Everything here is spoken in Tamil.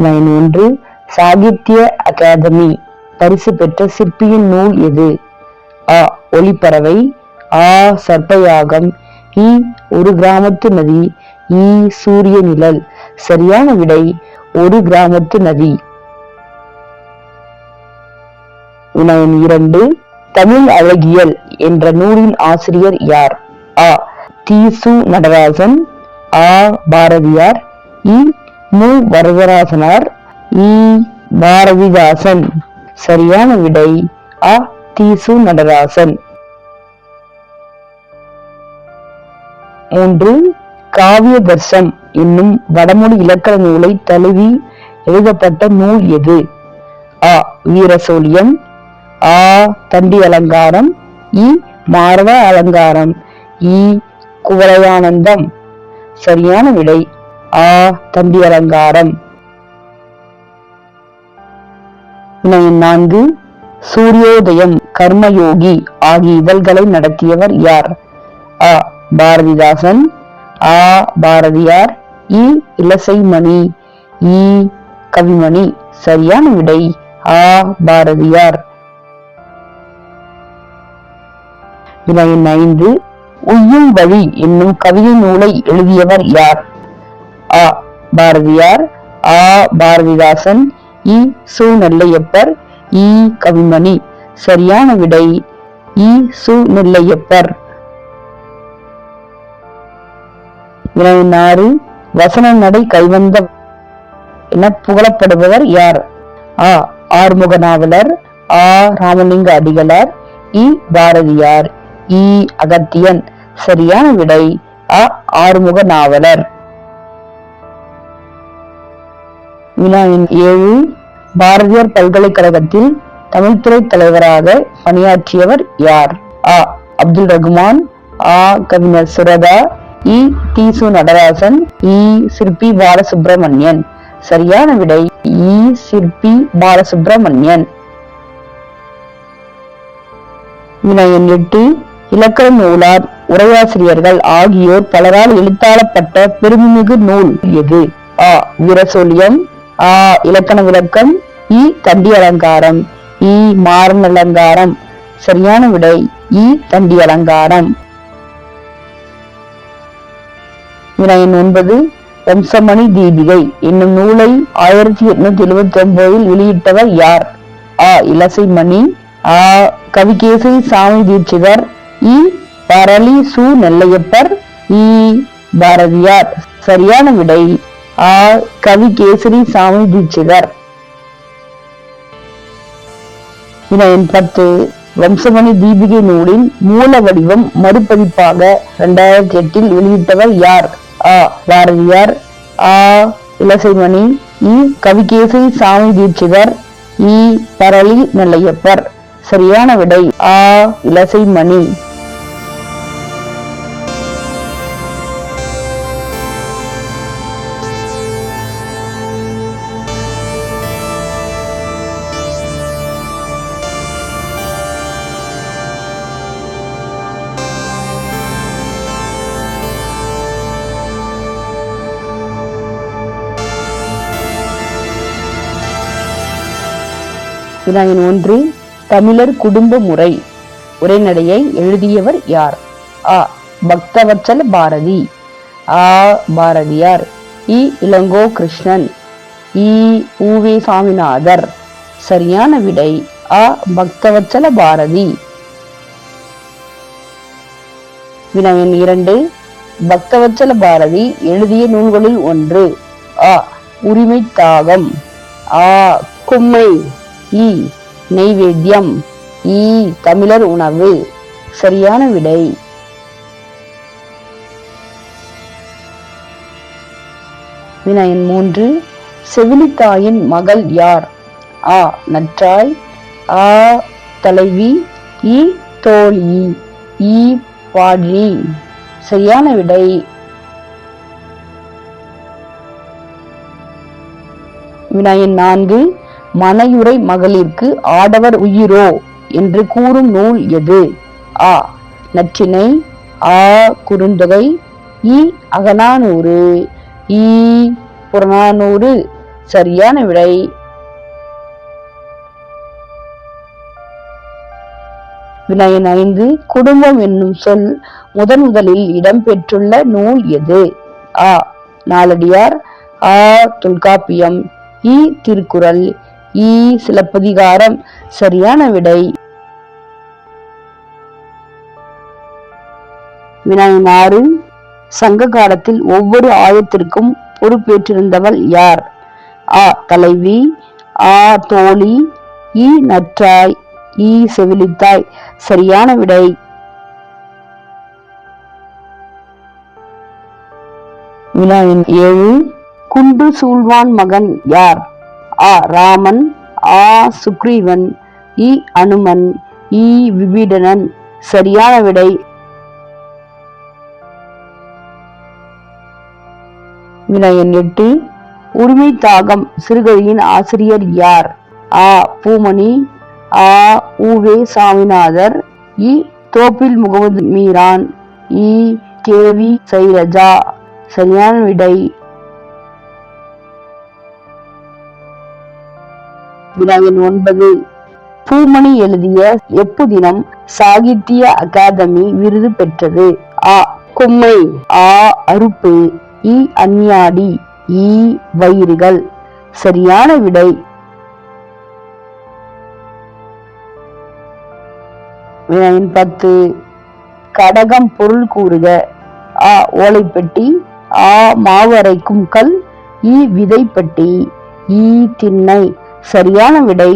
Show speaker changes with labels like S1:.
S1: லைன் ஒன்று சாகித்ய அகாதமி பரிசு பெற்ற சிற்பியின் நூல் எது? அ ஒளிப்பறவை ஆ சர்ப்பயாகம் இ ஒரு கிராமத்து நதி இ சூரிய நிழல். சரியான விடை ஒரு கிராமத்து நதி. உணவன் இரண்டு தமிழ் அழகியல் என்ற நூலின் ஆசிரியர் யார்? அ தீசு நடராஜன் ஆ பாரதியார் இ மு. வரதராசனார் இ. பாரதிதாசன். சரியான விடை அ. தீசு நடராசன். மூன்று காவிய தர்சம் என்னும் வடமொழி இலக்கண நூலை தழுவி எழுதப்பட்ட நூல் எது? அ. வீரசோழியம். ஆ தண்டி அலங்காரம். இ. மார்வ அலங்காரம். இ. குவலயானந்தம் சரியான விடை ஆ தண்டி அலங்காரம். வினயம் நான்கு சூரியோதயம் கர்மயோகி ஆகிய இதழ்களை நடத்தியவர் யார்? அ பாரதிதாசன் ஆ பாரதியார் இ இலசைமணி இ கவிமணி. சரியான விடை ஆ பாரதியார். வினயம் ஐந்து உய்யும் வழி என்னும் கவிதை நூலை எழுதியவர் யார்? அ பாரதியார் ஆ பாரதிதாசன் இ சு நெல்லையப்பர் இ கவிமணி. சரியான விடை இ சு நெல்லையப்பர் வினயம் நாறு வசன நடை கைவந்த என புகழப்படுபவர் யார்? ஆ ஆறுமுக நாவலர் ஆ ராமலிங்க அடிகளார் இ பாரதியார் இ அகத்தியன். சரியான விடை அ ஆறுமுக நாவலர் வினாவின் ஏழு பாரதியார் பல்கலைக்கழகத்தில் தமிழ்துறை தலைவராக பணியாற்றியவர் யார்? அ அப்துல் ரகுமான் ஆ. கவிஞர் சுரதா இ. டி. சு. நடராசன் இ. சிற்பி பாலசுப்ரமணியன். சரியான விடை இ. சிற்பி பாலசுப்ரமணியன். வினயன் எட்டு இலக்கண நூலார் உரையாசிரியர்கள் ஆகியோர் பலரால் எழுத்தாளப்பட்ட பெருமைமிகு நூல் எது? ஆ. வீரசோலியம் ஆ இலக்கண விளக்கம் இ தண்டி அலங்காரம் இ மாறன் அலங்காரம் சரியான விடை இ தண்டி அலங்காரம் வினயன் ஒன்பது வம்சமணி தீபிகை என்னும் நூலை ஆயிரத்தி எட்நூத்தி எழுபத்தி ஒன்பதில் வெளியிட்டவர் யார்? ஆ இலசைமணி ஆ கவிகேசரி சாமி தீட்சிதர் இ பரளி சு நெல்லையப்பர் இ பாரதியார். சரியான விடை ஆ கவிகேசரி சாமி தீட்சிதர். வினயன் பத்து வம்சமணி தீபிகை நூலின் மூல வடிவம் மறுபதிப்பாக இரண்டாயிரத்தி எட்டில் வெளியிட்டவர் யார்? ஆ பாரதியார். ஆ இலசைமணி இ கவிகேசரி சாமி தீட்சிதர். இ பரளி நல்லையப்பர். சரியான விடை ஆ இலசைமணி வினாயின் ஒன்று தமிழர் குடும்ப முறை. உரைநடையை எழுதியவர் யார்? ஆ. பக்தவச்சல பாரதி. ஆ. பாரதியார். இ. இளங்கோ கிருஷ்ணன். இ. உவே சாமிநாதர். சரியான விடை ஆ. பக்தவச்சல பாரதி. வினயன் இரண்டு பக்தவச்சல பாரதி எழுதிய நூல்களில் ஒன்று. ஆ. உரிமை தாகம். ஆ. கும்மை. இ நெய்வேத்தியம் இ தமிழர் உணவு. சரியான விடை. வினயன் மூன்று செவிலித்தாயின் மகள் யார்? ஆ நற்றாய். ஆ தலைவி. இ தோழி. இ பாடி சரியான விடை. வினயன் நான்கு மனையுறை மகளிர்க்கு ஆடவர் உயிரோ என்று கூறும் நூல் எது? ஆ. நற்றினை ஆ. குறுந்தொகை இ. அகநானூறு. இ. புறநானூறு. சரியான விடை. வினயன் ஐந்து குடும்பம் என்னும் சொல் முதன் முதலில் இடம்பெற்றுள்ள நூல் எது? ஆ. நாலடியார் ஆ. தொல்காப்பியம் இ. திருக்குறள். இ சிலப்பதிகாரம் சரியான விடை. வினாயின் ஆறு சங்க காலத்தில் ஒவ்வொரு ஆயத்திற்கும் பொறுப்பேற்றிருந்தவள் யார்? ஆ தலைவி ஆ தோழி இ நற்றாய் இ செவிலித்தாய். சரியான விடை. வினாயின் ஏழு குண்டு சூழ்வான் மகன் யார்? ஆ ராமன். ஆ சுக்ரீவன். இ அனுமன். இ விபீடனன். சரியான விடை. வினயன் எட்டு. உரிமை தாகம். சிறுகதையின் ஆசிரியர் யார்? ஆ பூமணி. ஆ உவே சாமிநாதர். இ தோப்பில் முகமது மீரான். இ கேவி சைலஜா சரியான விடை. வினாவின் ஒன்பது. பூமணி எழுதிய எப்புதினம் சாகித்ய அகாதமி விருது பெற்றது. ஆ கொம்மை. ஆ அறுப்பு. இ அந்நியாடி இ வயிறுகள். சரியான விடை. வினாவின் பத்து. கடகம் பொருள் கூறுக. ஆ ஓலைப்பெட்டி. ஆ மாவு அரைக்கும் கல். இ விதைப்பட்டி. ஈ திண்ணை. சரியான விடை